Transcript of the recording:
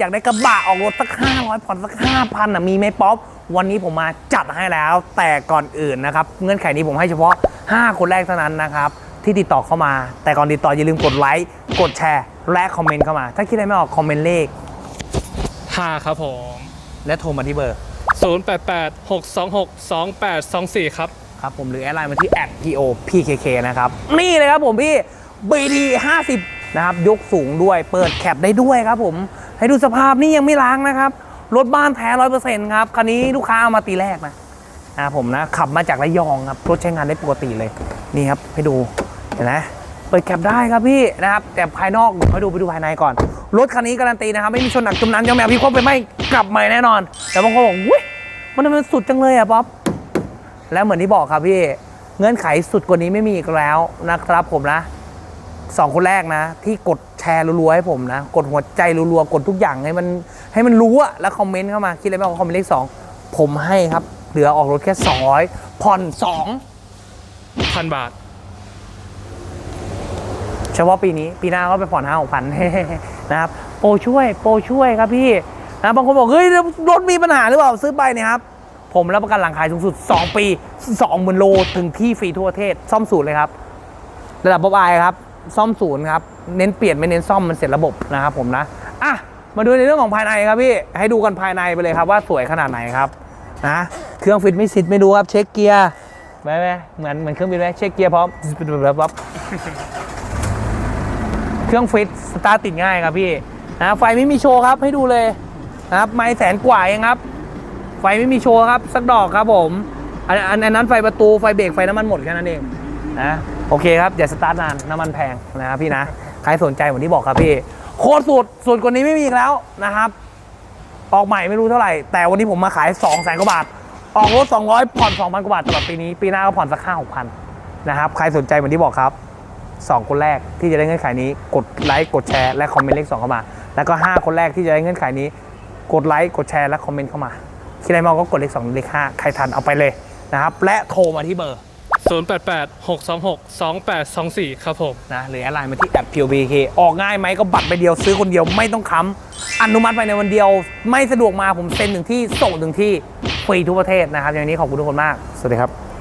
อยากได้กระบะออกรถสักห้าร้อยผ่อนสักห้าพันอะมีไหมป๊อปวันนี้ผมมาจัดให้แล้ว แต่ก่อนอื่นนะครับเงื่อนไขนี้ผมให้เฉพาะ 5 คนแรกเท่านั้นนะครับ ที่ติดต่อเข้ามา แต่ก่อนติดต่ออย่าลืมกดไลค์กดแชร์และคอมเมนต์เข้ามา ถ้าคิดอะไรไม่ออกคอมเมนต์เลข 5 ครับผม และโทรมาที่เบอร์ 088 626 2824 ครับ ครับผมหรือแอดไลน์มาที่ @po pkk นะครับนี่เลยครับผมพี่ BD 50นะครับยกสูงด้วยเปิดแคปได้ด้วยครับผม ให้ดูสภาพนี่ยังไม่ล้างนะครับ รถบ้านแท้ร้อยเปอร์เซ็นต์ครับคันนี้ลูกค้าเอามาตีแรกนะนะผมนะ ขับมาจากระยองครับ รถใช้งานได้ปกติเลย นี่ครับ ให้ดูเห็นไหมเปิดแคปได้ครับพี่นะครับ แต่ภายนอกให้ดูไปดูภายในก่อน รถคันนี้การันตีนะครับ ไม่มีชนหนักจมน้ำยอมแมวพี่ควบไปไม่กลับใหม่แน่นอน แต่บางคนบอกอุ้ยมันทำไมมันสุดจังเลยอะป๊อปแล้วเหมือนที่บอกครับพี่เงื่อนไขสุดกว่านี้ไม่มีอีกแล้วนะครับผมนะสองคนแรกนะ ที่กด แชร์รัวๆให้ผมนะ กดหัวใจรัวๆ กดทุกอย่างให้มันให้มันรู้อะแล้วคอมเมนต์เข้ามา คิดอะไรไม่ออกคอมเมนต์เลขสองผมให้ครับ เหลือออกรถแค่200ผ่อน1,000บาท2เฉพาะปีนี้ปีหน้าก็ไปผ่อนห้าหกพันนะครับ โปรช่วย โปรช่วยครับพี่นะบางคนบอกเฮ้ยรถมีปัญหาหรือเปล่าซื้อไปเนี่ยครับผมรับประกันหลังขายสูงสุด 2 ปี20,000โล ถึงที่ฟรีทั่วประเทศ ซ่อมศูนย์เลยครับ ระดับบ๊อบไอครับ ซ่อมศูนย์ครับ เน้นเปลี่ยนไม่เน้นซ่อมมันเสร็จระบบนะครับผมนะอะมาดูในเรื่องของภายในครับพี่ ให้ดูกันภายในไปเลยครับว่าสวยขนาดไหนครับนะเครื่องฟิตไม่ซิดไม่ดูครับเช็คเกียร์ไหมไหมเหมือนเหมือนเครื่องบินไหมเช็คเกียร์พร้อมแบบแบบเครื่องฟิตสตาร์ติดง่ายครับพี่นะไฟไม่มีโชว์ครับให้ดูเลยนะครับไม่แสนกว่าเองครับ ไฟไม่มีโชว์ครับ สักดอกครับผมอันอันนั้นไฟประตูไฟเบรกไฟน้ำมันหมดแค่นั้นเอง นะโอเคครับอย่าสตาร์ทนานน้ำมันแพงนะครับพี่นะใครสนใจเหมือนที่บอกครับพี่โคตรสุดสุดกว่านี้ไม่มีอีกแล้วนะครับ ออกใหม่ไม่รู้เท่าไหร่ แต่วันนี้ผมมาขาย2 0 0แสนกว่าบาท ออกรถ200 ผ่อน 2,000 กว่าบาทตลอดปีนี้ ปีหน้าก็ผ่อนสักห้าหกพันนะครับ ใครสนใจเหมือนที่บอกครับ 2 คนแรกที่จะได้เงื่อนไขนี้ กดไลค์กดแชร์และคอมเมนต์เลข2เข้ามา แล้วก็ 5 คนแรกที่จะได้เงื่อนไขนี้ กดไลค์กดแชร์และคอมเมนต์เข้ามาคิดอะไรไมากก็กดเลข2เลข5ใครทันเอาไปเลยนะครับและโทรมาที่เบอร์ 088 626 2824 ครับผม นะหรือแอดไลน์มาที่แอป POBK ออกง่ายไหมก็บัตรใบเดียวซื้อคนเดียวไม่ต้องค้ำอนุมัติภายในวันเดียว ไม่สะดวกมาผมเซ็นถึงที่ส่งถึงที่ฟรีทุกประเทศนะครับอย่างนี้ขอบคุณทุกคนมาก สวัสดีครับ